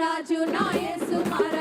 రాజు నా యేసు మారా